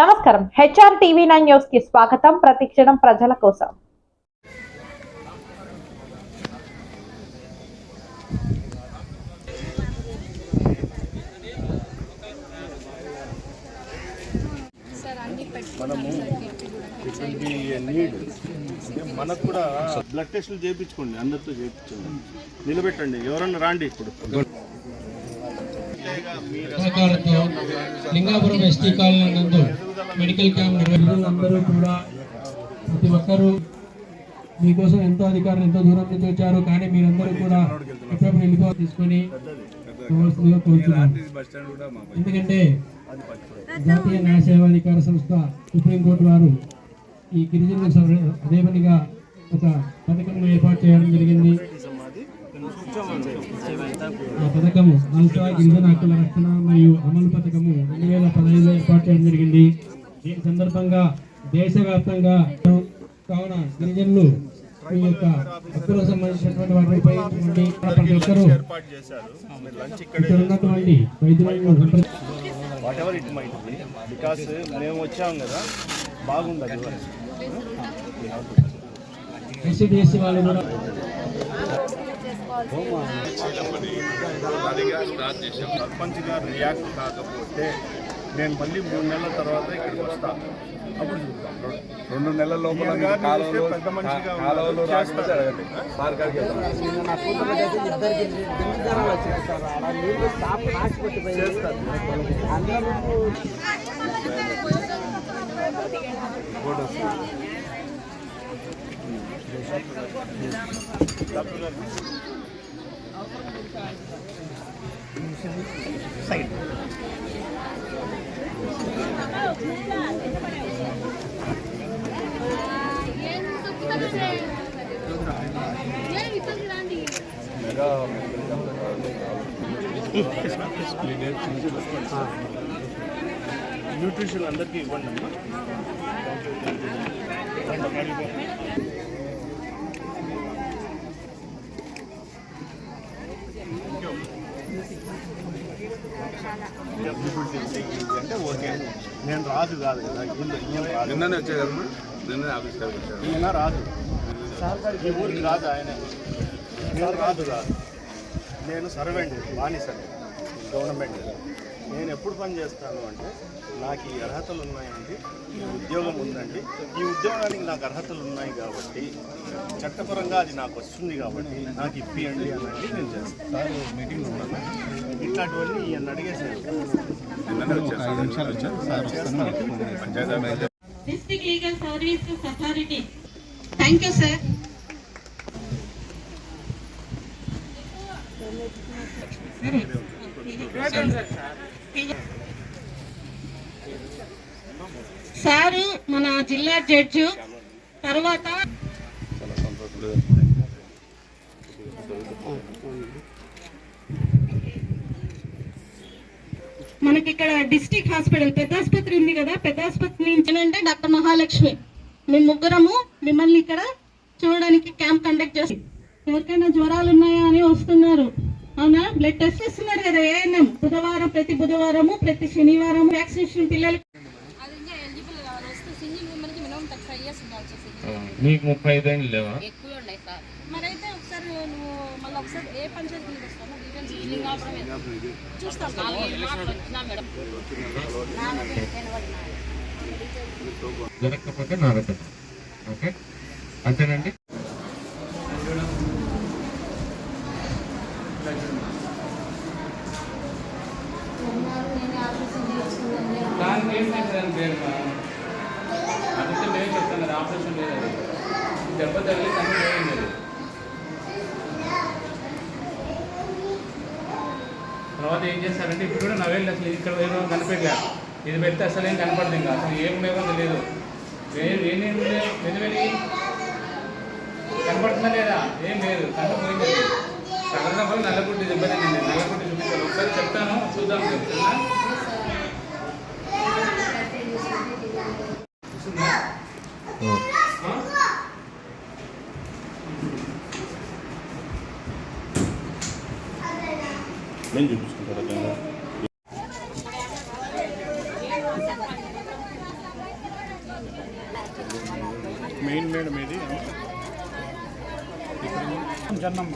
నమస్కారం. HR TV nine న్యూస్కి స్వాగతం. ప్రతిక్షణం ప్రజల కోసం. మనము ఇట్ విల్ బి నీడ్ అంటే మనకు కూడా బ్లడ్ టెస్టులు చేయించుకోండి అందరితో చేయించండి నిలబెట్టండి. ఎవరన్నా రాండి ఇప్పుడు. సహకారంతో లింగాపురం ఎస్టీ కాలనీ నందు మెడికల్ క్యాంప్ నిర్వహించిన అందరూ కూడా ప్రతి ఒక్కరూ మీకోసం ఎంతో అధికారులు ఎంతో దూరం నుంచి వచ్చారు. కానీ మీరందరూ కూడా ఎప్పుడప్పుడు వెళ్ళిపో తీసుకొని పోవాల్సిందిగా కోరుతున్నాను. ఎందుకంటే జాతీయ న్యాయ సేవాధికార సంస్థ సుప్రీంకోర్టు వారు ఈ గిరిజనులకు అదే పనిగా ఒక పథకం ఏర్పాటు చేయడం జరిగింది. ఆ పథకము అల్సా గిరిజన హక్కుల రక్షణ మరియు అమలు పథకము రెండు వేల పదహైదులో ఏర్పాటు చేయడం జరిగింది. దీని సందర్భంగా దేశవ్యాప్తంగా కావున గిరిజనులు మీ యొక్క హక్కులకు సంబంధించినటువంటి ఉపయోగించుకోండి ప్రతి ఒక్కరూ ఇక్కడ ఉన్నటువంటి వైద్యులను whatever it might be because మేము వచ్చాం కదా బాగుండదు. వాళ్ళు కూడా సర్పంచ్ గారు రియాక్ట్ కాకపోతే నేను మళ్ళీ మూడు నెలల తర్వాత ఇక్కడికి వస్తా. అప్పుడు రెండు నెలల లోపల పెద్ద ఉన్నారు. కాలువలు సార్ గారికి వెళ్తాం. సైడ్. న్యూట్రిషన్ అందరికీ ఇవ్వండి అమ్మా. అంటే ఓకే నేను రాజు కాదు కదా ఈయన ఈయన రాజు నిన్ననే ఆఫీస్ గారికి వచ్చారు ఈయన రాజు ఈ ఊరికి రాజు ఆయన. నేను రాజు కాదు. నేను సర్వెంట్ బానిసని గవర్నమెంట్. నేను ఎప్పుడు పని చేస్తాను అంటే నాకు ఈ అర్హతలు ఉన్నాయండి ఈ ఉద్యోగం ఉందండి. ఈ ఉద్యోగానికి నాకు అర్హతలు ఉన్నాయి కాబట్టి చట్టపరంగా అది నాకు వస్తుంది కాబట్టి నాకు ఇప్పియండి అనండి నేను చేస్తాను. మీటింగ్ ఇట్లాంటివన్నీ ఈయన district legal services authority thank you sir sir మన జిల్లా జడ్జు తర్వాత మనకి ఇక్కడ డిస్ట్రిక్ట్ హాస్పిటల్ పెద్ద ఆసుపత్రి ఉంది కదా పెద్ద ఆసుపత్రి నుంచి అంటే డాక్టర్ మహాలక్ష్మి. మేము ముగ్గురము మిమ్మల్ని ఇక్కడ చూడడానికి క్యాంప్ కండక్ట్ చేస్తాం ఎవరికైనా జ్వరాలు ఉన్నాయా అని వస్తున్నారు. అవునా? బ్లడ్ టెస్ట్ ఇస్తున్నారు కదా ఏఎన్ఎం. బుధవారం ప్రతి బుధవారము ప్రతి శనివారం వ్యాక్సినేషన్ పిల్లలకి మీకు ముప్పై ఐదేళ్ళు లేవా? ఎక్కువ ఉన్నాయి సార్. మరైతే ఒకసారి నువ్వు ఒకసారి ఏ పంచాయతీ చూస్తాం జరగకపోతే ఓకే? అంతేనండి? పేరు? ఆపరేషన్ లేదు దెబ్బ తగిలి కన్ను పోయింది తర్వాత ఏం చేస్తారంటే ఇప్పుడు కూడా నవేళ్ళు అసలు ఇక్కడ ఏమో కనిపెట్టలే ఇది పెడితే అసలు ఏం కనపడదు ఇంకా. అసలు ఏం లేదో తెలియదు ఏం ఏమేమి వెనువెని కనపడుతుందా లేదా? ఏం లేదు. కన్ను పోయింది అది. సగం నల్లగుడ్డి దెబ్బ నల్లగుడ్డి చూపించాలి. ఒకసారి చెప్తాను చూద్దాం చెప్తున్నా నేను చూపించుకుంటాను అట్లా మెయిన్ మేడం ఇది జన్నమ్మ